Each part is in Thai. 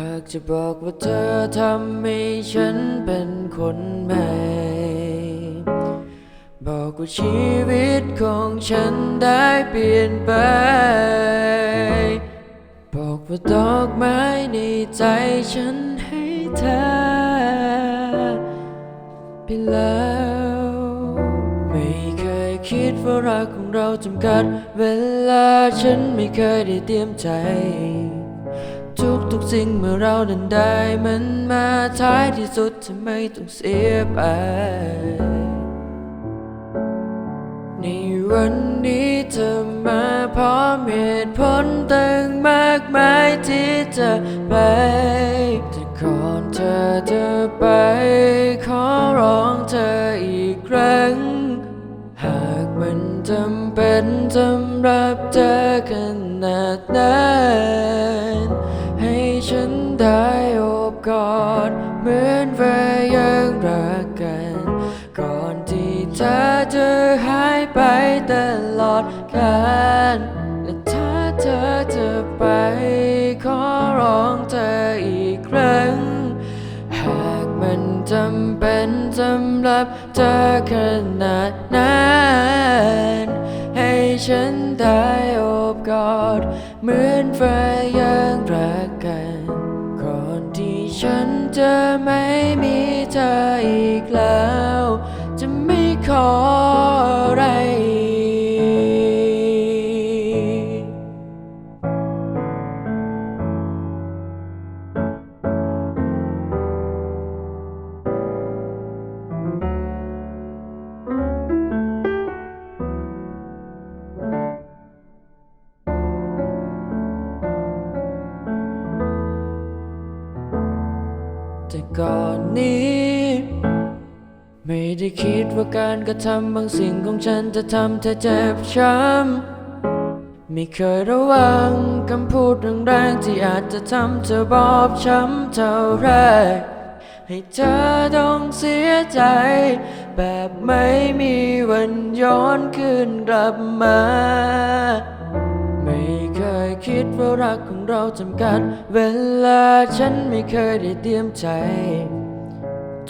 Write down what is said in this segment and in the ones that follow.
หากจะบอกว่าเธอทำให้ฉันเป็นคนใหม่ บอกว่าชีวิตของฉันได้เปลี่ยนไป บอกว่าดอกไม้ในใจฉันให้เธอไปแล้ว ไม่เคยคิดว่ารักของเราจำกัด เวลาฉันไม่เคยได้เตรียมใจ ทุกทุกสิ่งเมื่อเราดันได้มันมาท้ายที่สุดทำไมต้องเสียไป ในวันนี้เธอมาพร้อมเหตุผลต่างมากมายที่จะไปแต่ก่อนเธอจะไปขอร้องเธออีกครั้ง หากมันจำเป็นสำหรับเธอขนาดนั้น กอดเหมือนแฟนยังรักกัน ก่อนที่เธอจะหายไปตลอดกาลและถ้าเธอจะไปขอร้องเธออีกครั้ง หากมันจำเป็นสำหรับเธอขนาดนั้นให้ฉันได้โอบกอด เหมือนแฟยังรักกัน ฉันจะไม่มีเธออีกแล้ว จะไม่ขอ นี้ ไม่ได้คิดว่าการกระทำบางสิ่งของฉันจะทำเธอเจ็บช้ำไม่เคยระวังคำพูดแรงๆที่อาจจะทำเธอบอบช้ำเท่าไรให้เธอต้องเสียใจ แบบไม่มีวันย้อนคืนกลับมา ไม่เคยคิดว่ารักของเราจำกัด เวลาฉันไม่เคยได้เตรียมใจ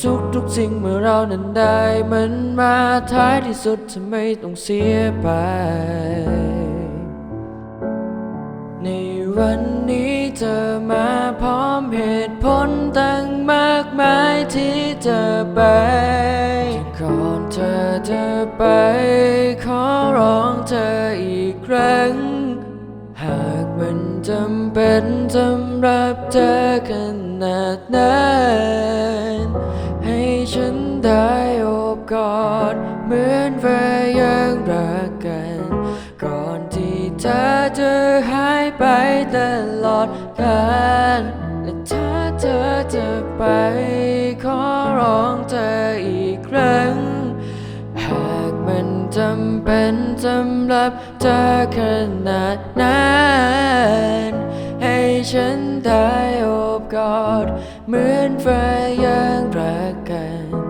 ทุกทุกสิ่งเมื่อเรานั้นได้มันมาท้ายที่สุดทำไมต้องเสียไป ในวันนี้เธอมาพร้อมเหตุผลตั้งมากมายที่จะไปก่อนเธอจะไป ขอร้องเธออีกครั้ง หากมันจำเป็นสำหรับเธอขนาดนั้น โอบกอดเหมือนแฟยังรักกัน ก่อนที่เธอจะหายไปตลอดกาลและถ้าเธอจะไปขอร้องเธออีกครั้ง หากมันจำเป็นสำหรับเธอขนาดนั้นให้ฉันได้โอบกอดเหมือนแฟยังรักกัน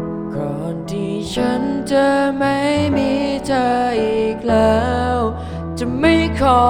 ฉันจะไม่มีเธออีกแล้ว จะไม่ขอ